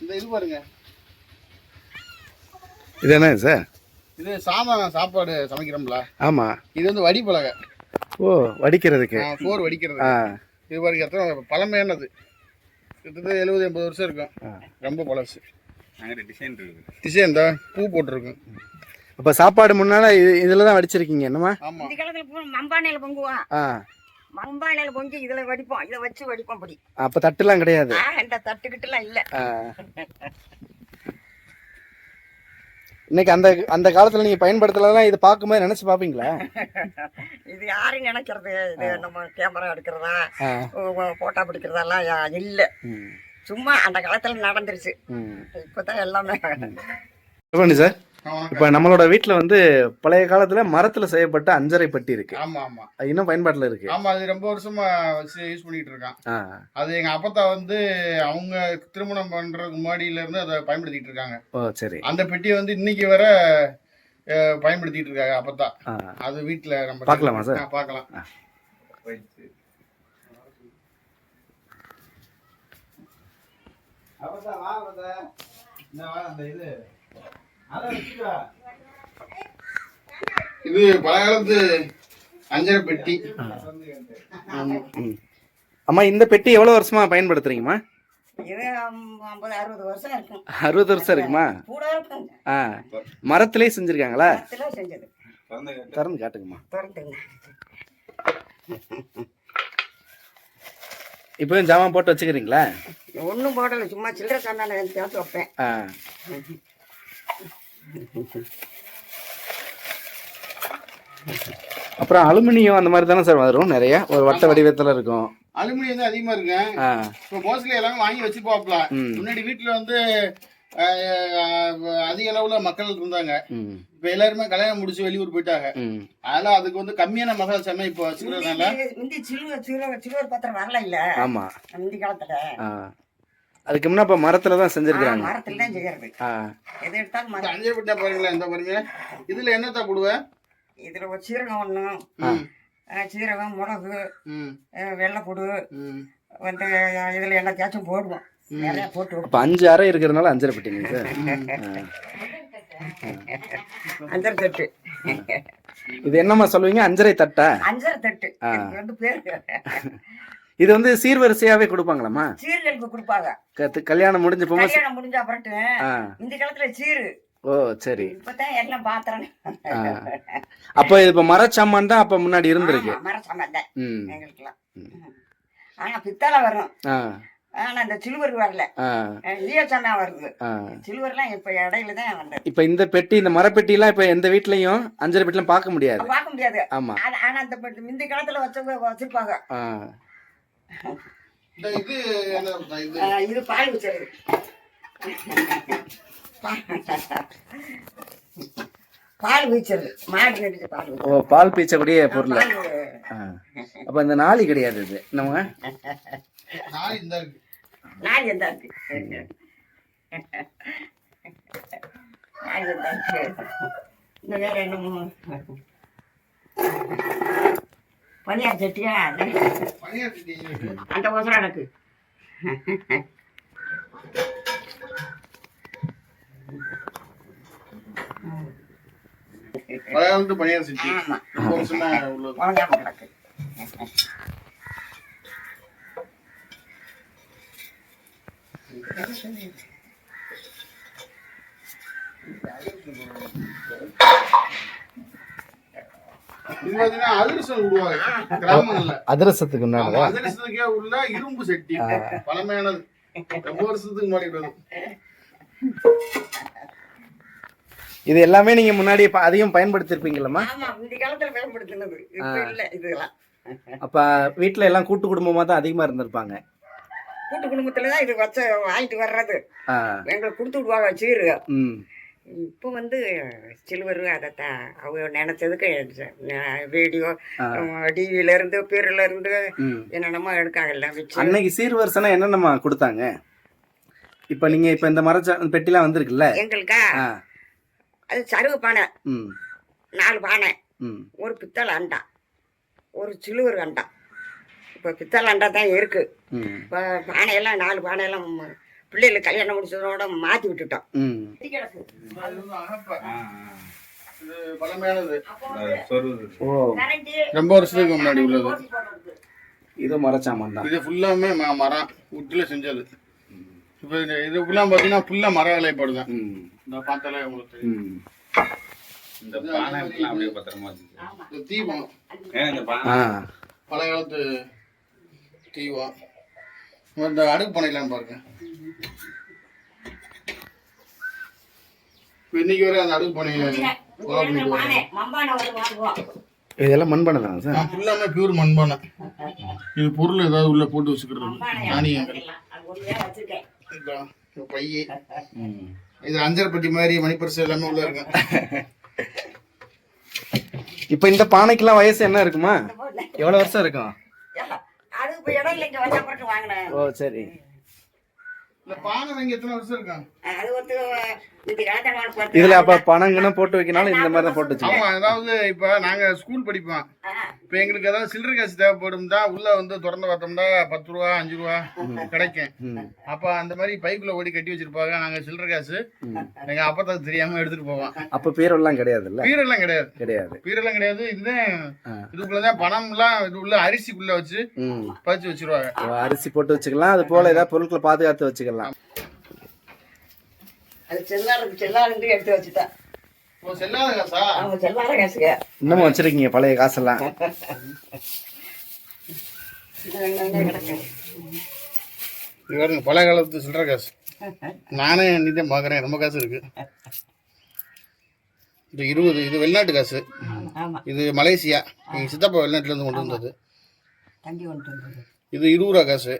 இந்த இது பாருங்க. இது என்ன சார்? இது சாதம் சாப்பாடு சமைக்கிறோம்ல. ஆமாம் இது வந்து வடி பலகை ஓ வடிக்கிறதுக்கு. சோறு வடிக்கிறது. இது பாருங்க எத்தனை பழமையானது. கிட்டத்தட்ட எழுபது எண்பது வருஷம் இருக்கும். ரொம்ப பழசு. டிசைன் தான் பூ போட்டிருக்கும். அப்போ சாப்பாடு முன்னால் இது இதில் தான் வடிச்சிருக்கீங்க என்னம்மா? ஆமா. இந்த காலத்துல பூரா மண்பானையில பொங்குவான் ஆ. பொங்கி இதுல வடிப்போம் இதை வச்சு வடிப்போம் அப்படி அப்போ தட்டுலாம் கிடையாது. ஆ, இந்த தட்டுக்கிட்டுலாம் இல்ல. இன்னைக்கு அந்த அந்த காலத்தில் நீங்கள் பயன்படுத்தலாம் இதை பார்க்கும்போது நினச்சி பார்ப்பீங்களா? இது யாரு நினைக்கிறது? இது நம்ம கேமரா எடுக்கிறதா? போட்டோ பிடிக்கிறதெல்லாம் இல்ல. சும்மா அந்த காலத்துல நடந்துருச்சு. இப்பதான் எல்லாமே. சார் இப்போ நம்மளோட வீட்டில் வந்து பழைய காலத்தில் மரத்தில் செய்யப்பட்ட அஞ்சரை பெட்டி இருக்கு. ஆமா ஆமா அது இன்னும் பயன்பாட்டில் இருக்கு. ஆமா அது ரொம்ப வருஷமா வச்சு யூஸ் பண்ணிட்டு இருக்கான். அது எங்க அப்பத்தா வந்து அவங்க திருமணம் பண்றதுக்கு முன்னாடியில இருந்து அதை பயன்படுத்திட்டு இருக்காங்க. ஓ சரி. அந்த பெட்டியை வந்து இன்னைக்கு வர பயன்படுத்திட்டு இருக்காங்க அப்பத்தா. அது வீட்டுல நம்ம பார்க்கலாமா சார்? ஆ, இது. பழங்காலத்து அஞ்சரை பெட்டி. அம்மா இந்த பெட்டி எவ்வளோ வருஷமா பயன்படுத்துறீங்கம்மா? அறுபது வருஷம் இருக்கும் அறுபது வருஷம் இருக்குமா? கூட இருக்கும் ஆ. மரத்திலே செஞ்சுருக்காங்களா? திறந்து காட்டுங்கம்மா. இப்போயும் ஜாமான் போட்டு வச்சுக்கிறீங்களா? ஒன்றும் போடலை சும்மா சில்லறை கண்ணால சேர்த்து வைப்பேன். அப்புறம் அலுமினியம் அந்த மாதிரி தானே சார் வரும்? நிறைய. ஒரு வட்ட வடிவத்தில் இருக்கும். அலுமினியம் தான் அதிகமா இருக்கு ஆ. இப்போ மோஸ்ட்லி எல்லாமே வாங்கி வச்சுப்பாப்ல ம். முன்னாடி வீட்டுல வந்து அதிக அளவுல மக்கள் இருந்தாங்க. இப்ப எல்லாருமே கல்யாணம் முடிச்சு வெளியூர் போயிட்டாங்க. அதனால அதுக்கு வந்து கம்மியான மகள் சென்னை இப்போ வச்சுக்கிறதுனால முந்தி- முந்தி சிலுவர் சிலுவர் சிலுவர் பத்திரம் வரல இல்ல? ஆமாம் முந்தி காலத்துல. அதுக்கு முன்னே இப்போ மரத்தில் தான் ஆ, செஞ்சுருக்குறாங்க மரத்துல தான் செய்யறது எது எடுத்தாலும் மரம். அஞ்சே பெட்டா பாருங்களேன் இந்த பாருங்க. இதுல என்னத்தா போடுவேன் இதுல ஒரு சீரகம் ஒண்ணு ம், ஆ, சீரகம் மிளகு வெள்ளைப்பூடு ம். வந்து இதுல எல்லாத்தையாச்சும் போடுவோம். நிறைய போட்டு. இப்போ அஞ்சு அறை இருக்கிறதுனால அஞ்சரை பெட்டிங்க சார்? அஞ்சரை தட்டு. இது என்னம்மா சொல்லுவீங்க? அஞ்சரை தட்டா? அஞ்சரை தட்டு. வந்து பேரு. இது வந்து சீர்வரிசையாவே கொடுப்பாங்களாம்மா? சீர்களுக்கு கொடுப்பாங்க. கத்து- கல்யாணம் முடிஞ்ச போகும்போது கல்யாணம் முடிஞ்ச அப்புறட்டு ஆ. இந்த காலத்துல சீரு. ஓ சரி. இப்பதான் எல்லாம் பாத்திரம். அப்போ இது இப்போ மரச்சாமான் தான் அப்போ முன்னாடி இருந்திருக்கு. மர சம்பந்தம் ம். எங்களுக்குலாம் ஆனா பித்தளை வரும். ஆனா இந்த சிலுவர் வரல. லியோசனா வருது. சிலுவர்லாம் இப்ப இடையில தான் வந்தது. இப்போ இந்த பெட்டி இந்த மரப்பெட்டிலாம் இப்போ எந்த வீட்லயும் அஞ்சரை பெட்டிலாம் பார்க்க முடியாது. பார்க்க முடியாது. ஆமா. ஆனா அந்த பெட்டி முந்தி காலத்துல வச்சவங்க வச்சிருப்பாங்க. இந்த இது என்ன இது? ஆ, இது பால் வச்சது பால் வீச்சது மாடு நடிச்ச பால் ஓ பால் பீச்சக்கூடிய பொருள். அப்போ இந்த நாளி கிடையாது இது. நம்ம நாலு இந்த இருக்கு. நாய் எந்த இருக்கு. நாய் எந்த இருக்கு. இந்த வேற என்னமோ? பனியார் சட்டியா. அந்த அவசரம் எனக்கு. பழங்காலத்து பனியார் சட்டி இது பாத்தீங்கன்னா அதிரசம் விடுவாங்க கிராமங்கள்ல. அதிரசத்துக்கு ஆமா, உண்டானதா அதிரசத்துக்கே உள்ள இரும்பு சட்டி. பழமையானது. ரொம்ப வருஷத்துக்கு முன்னாடி இது எல்லாமே நீங்க முன்னாடி அதிகம் பயன்படுத்திருப்பீங்களம்மா ஆமா இந்த காலத்துல பயன்படுத்தினது. இல்ல இதெல்லாம் அப்ப வீட்ல எல்லாம் கூட்டு குடும்பமா தான் அதிகமா இருந்திருப்பாங்க. கூட்டு குடும்பத்துல தான் இது வச்ச வாங்கிட்டு வர்றது. எங்களுக்கு கொடுத்து விடுவாங்க சீரு. ம். இப்போ வந்து சிலுவர் அதைத்தான் அவங்க நினைச்சதுக்கு வீடியோ டிவில இருந்து பேர்ல இருந்து என்னென்னமோ எடுக்காங்கல்ல வச்சு. அன்னைக்கு சீர்வரிசனா என்னென்னமா கொடுத்தாங்க? இப்போ நீங்க இப்போ இந்த மரச்ச பெட்டிலாம் வந்திருக்குல்ல? எங்களுக்கா? அது சருகு பானை. நாலு பானை. ஒரு பித்தளை அண்டா. ஒரு சிலுவர் அண்டா. இப்போ பித்தளை அண்டா தான் இருக்கு. இப்போ பானையெல்லாம் நாலு பானையெல்லாம் பிள்ளைகளுக்கு கல்யாணம் முடிச்சதோட மாற்றி விட்டுட்டோம். ரொம்ப வருஷத்துக்கு முன்னாடி உள்ளது. இது மரச்சாமான் தான். இது ஃபுல்லாமே ம- மரம். உட்டில் செஞ்சது. இப்போ இது இது ஃபுல்லாக பார்த்தீங்கன்னா ஃபுல்லாக மர வேலைப்பாடு தான். ம். இந்த பார்த்தாலே உங்களுக்கு இந்த பானை அப்படியே பத்திரமா. இந்த தீபம் ஏன் இந்த பழைய காலத்து தீபம் இந்த அடுக்கு பண்ணிக்கலான்னு பாருங்க. இப்ப இன்னைக்கு வரை அந்த அடுக்கு பண்ணி. இதெல்லாம் மண்பானை தானே சார்? நான் ஃபுல்லாமே பியூர் மண்பானை. இது பொருள் ஏதாவது உள்ள போட்டு வச்சுக்கிறது இந்த பைய இது அஞ்சரை பெட்டி மாதிரி மணிப்பரிசு எல்லாமே உள்ள இருக்கும் இப்போ இந்த பானைக்கெல்லாம் வயசு என்ன இருக்குமா? எவ்வளோ வருஷம் இருக்கும்? இப்போ இடம் இல்லைங்க வச்சப்பட்டு வாங்கினேன் ஓ சரி இந்த பானை வாங்கி எத்தனை வருஷம் இருக்கும் அது வந்து பொறுத்து. இதுல அப்ப பணங்கன்னு போட்டு வைக்கனாலும் இந்த மாதிரி தான் போட்டு வச்சுக்கோங்க ஆமா அதாவது இப்ப நாங்க ஸ்கூல் படிப்போம். இப்ப எங்களுக்கு ஏதாவது சில்லறை காசு தேவைப்படும் தான் உள்ள வந்து திறந்து பார்த்தோம்னா பத்து ரூபா அஞ்சு ரூபா கிடைக்கும். அப்ப அந்த மாதிரி பைக்குள்ள ஓடி கட்டி வச்சிருப்பாங்க நாங்க சில்லறை காசு. எங்க அப்பத்தாக்கு தெரியாம எடுத்துட்டு போவோம் அப்ப பேரெல்லாம் கிடையாதுல்ல? பீரெல்லாம் கிடையாது. கிடையாது. பீரெல்லாம் கிடையாது. இதுதான் ஆ. இதுக்குள்ளதான் பணம்லாம் இது உள்ள அரிசிக்குள்ள வச்சு பதிச்சு வச்சிருவாங்க. அரிசி போட்டு வச்சுக்கலாம். அது போல ஏதாவது பொருட்களை பாதுகாத்து வச்சுக்கலாம். அது செல்லாருக்கு செல்லாருந்து எடுத்து வச்சுட்டேன். அவங்க காசுங்க. இன்னமும் வச்சிருக்கீங்க பழைய காசெல்லாம். பாருங்க பழைய காலத்து சில்லறை காசு. நானே இன்னைக்கு பாக்குறேன் ரொம்ப காசு இருக்கு. இது இருபது இது வெளிநாட்டு காசு. ஆமா. இது மலேசியா. எங்க சித்தப்பா வெளிநாட்டுல இருந்து கொண்டு வந்தது. தண்டி கொண்டு வந்தது. இது இருபது ரூபா காசு.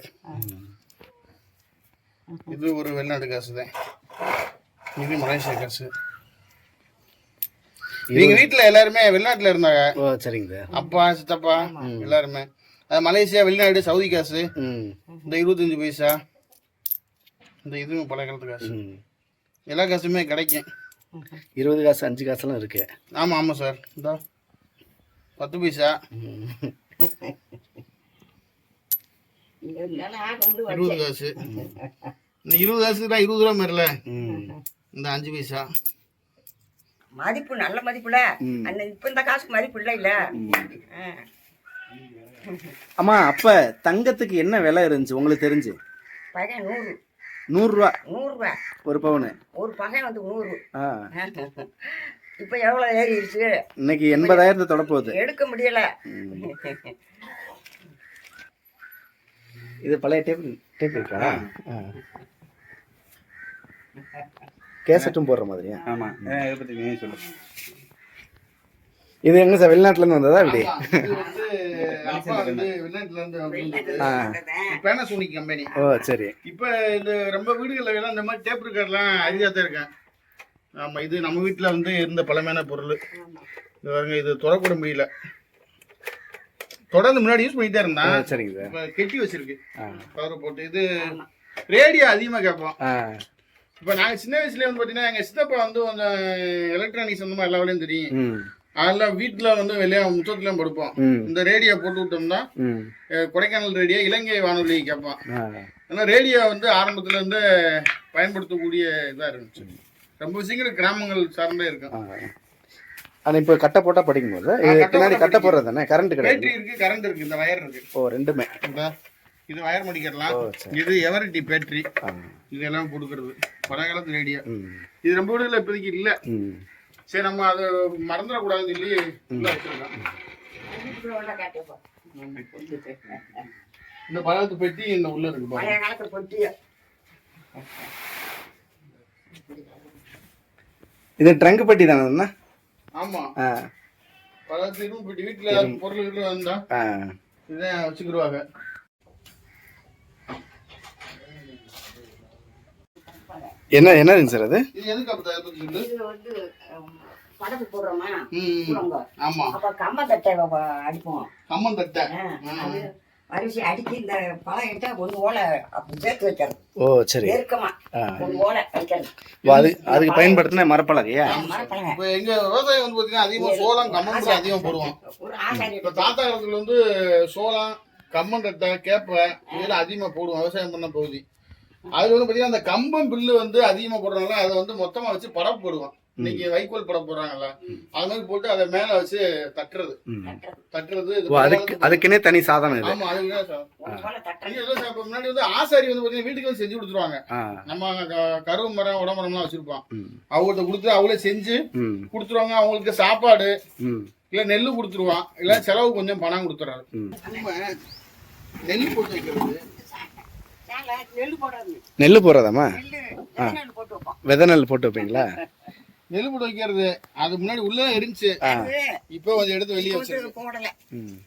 இது ஒரு வெளிநாட்டு காசு தான் இது மலேசியா காசு. எங்க வீட்டுல எல்லாருமே வெளிநாட்டுல இருந்தாங்க. ஓ சரிங்க சார். அப்பா சித்தப்பா எல்லாருமே. அது மலேசியா வெளிநாடு சவுதி காசு. இந்த இருபத்தஞ்சு பைசா. இந்த இதுவும் பழைய காலத்து காசு. எல்லா காசுமே கிடைக்கும். இருபது காசு அஞ்சு காசுலாம் இருக்கு. ஆமா ஆமா சார். இந்த. பத்து பைசா. இருபது காசு. இந்த இருபது காசு தான் இருபது ரூபா மாதிரில இந்த அஞ்சு பைசா. மதிப்பு நல்ல மதிப்புல. அந்த இப்ப இந்த காசுக்கு மதிப்பு இல்லை இல்ல. அம்மா அப்ப தங்கத்துக்கு என்ன விலை இருந்துச்சு? உங்களுக்கு தெரிஞ்சு? பகை நூறு. நூறுரூவா. நூறு ரூபாய் ஒரு பவுனு. ஒரு பகை வந்து நூறு. இப்ப எவ்வளவு ஏறிடுச்சு? இன்னைக்கு எண்பதாயிரத்தை தொட போகுது எடுக்க முடியல. இது பழைய டேப் டேப் இருக்கா. கேசட்டும் போடுற மாதிரியா? ஆமா. ஏன் இதை பத்தி நீ சொல்லு. இது எங்க சார் வெளிநாட்டுல இருந்து வந்ததா இப்படி? இது பேனசோனிக் கம்பெனி ஓ சரி. இப்ப இந்த ரொம்ப வீடுகள்ல எல்லாம் இந்த மாதிரி டேப் ரெக்கார்ட்லாம் அரிதா தான் இருக்கேன். ஆமா இது நம்ம வீட்டுல வந்து இருந்த பழமையான பொருள். இது பாருங்க இது தொடக்கூட முடியல. தொடர்ந்து முன்னாடி யூஸ் பண்ணிட்டே ஆ, இருந்தான் சரிங்க சார். இப்ப கெட்டி வச்சிருக்கு. கவர் போட்டு இது ரேடியோ அதிகமா கேட்போம். இப்ப நாங்க சின்ன வயசுல வந்து பாத்தீங்கன்னா எங்க சித்தப்பா வந்து கொஞ்சம் எலக்ட்ரானிக்ஸ் அந்த மாதிரி எல்லா வேலையும் தெரியும். அதெல்லாம் வீட்டுல வந்து வெளியே முற்றத்துலயும் படுப்போம் இந்த ரேடியோ போட்டு விட்டோம்னா கொடைக்கானல் ரேடியோ இலங்கை வானொலி கேட்பான். ஆ. ஏன்னா ரேடியோ வந்து ஆரம்பத்துல இருந்து பயன்படுத்தக்கூடிய இதா இருந்துச்சு. ரொம்ப விஷயங்கள் கிராமங்கள் சார்ந்தே இருக்கும். ஆ. ஆனா இப்போ கட்டை போட்டா படிக்கும் போது இது கட்டை பின்னாடி கட்டை போடுறது தானே கரண்ட் கிடையாது. பேட்டரி இருக்கு கரண்ட் இருக்கு இந்த வயர் இருக்கு. ஓ ரெண்டுமே. இது வயர் சரி. இது எவரிட்டி பேட்டரி இதெல்லாம் போட்டுக்கிறது. பழைய காலத்து ரேடியோ இது ரொம்ப வீடுல இப்போதைக்கு இல்ல. சரி நம்ம அதை மறந்துடக்கூடாதுன்னு சொல்லி வச்சிருக்கோம் இந்த பழத்து பெட்டி இந்த உள்ள இருக்கு பழைய காலத்து இது ட்ரங்க் பெட்டி தானே ஆமா. பழத்து இரும்பு பெட்டி வீட்டுல பொருள் ஆ. இதான் வச்சுக்கிடுவாங்க. என்ன என்னதுங்க சார் அது படகு போடுறோமா. ஆமா. அப்ப கம்ப தட்டை வ- அடிப்போம். கம்மன் தட்டை. ஆ, அது அரிசி அடிக்கி இந்த ஓலை அப்படி சேர்த்து வைக்கிறது ஓ சரி. நெருக்கமா. ஒரு ஓலை வைக்கிறது அது அதுக்கு பயன்படுத்தின மரப்பலகையா? மரப்பலகை. இப்போ எங்க விவசாயம் வந்து பார்த்தீங்கன்னா அதிகமாக சோளம் கம்மன் தான் அதிகமாக போடுவோம் ஒரு இப்போ தாத்தா காலத்துல வந்து சோளம் கம்மன் தட்டை கேப்பை இதெல்லாம் அதிகமாக போடுவோம் விவசாயம் பண்ண பகுதி. அதுல வந்து பார்த்தீங்கன்னா அந்த கம்பம் பில்லு வந்து அதிகமாக போடுறதுனால அதை வந்து மொத்தமாக வச்சு படப்பு போடுவோம் இன்னைக்கு வைக்கோல் படம் போடுறாங்கல்ல அது மாதிரி போட்டு அதை மேலே வச்சு தட்டுறது. தட்டுறது அதுக்கு அதுக்குன்னே தனி சாதனம் இது. ஆமா அது விவசாயம். ஒரு ஓலை தட்டுறது. நீங்க எல்லாம் இப்ப முன்னாடி வந்து ஆசாரி வந்து பார்த்தீங்கன்னா வீட்டுக்கு வந்து செஞ்சு கொடுத்துருவாங்க. நம்ம கருவு மரம் உடமரம்லாம் வச்சிருப்போம் ம். அவங்கள்ட்ட கொடுத்து அவங்களே செஞ்சு கொடுத்துருவாங்க. அவங்களுக்கு சாப்பாடு இல்ல நெல் கொடுத்துருவான். இல்ல செலவு கொஞ்சம் பணம் கொடுத்துறாரு. நெல் போட்டு வைக்கிறது நெல் போடுறது நெல் போடுறதாம்மா? நெல்லு விதை நெல் போட்டு வைப்போம். விதை நெல் போட்டு வைப்பீங்களா? நெல் போட்டு வைக்கிறது அது முன்னாடி உள்ள இருந்துச்சு. அது இப்போ கொஞ்சம் எடுத்து வெளியே வச்சிருக்கு. போடல. ம்.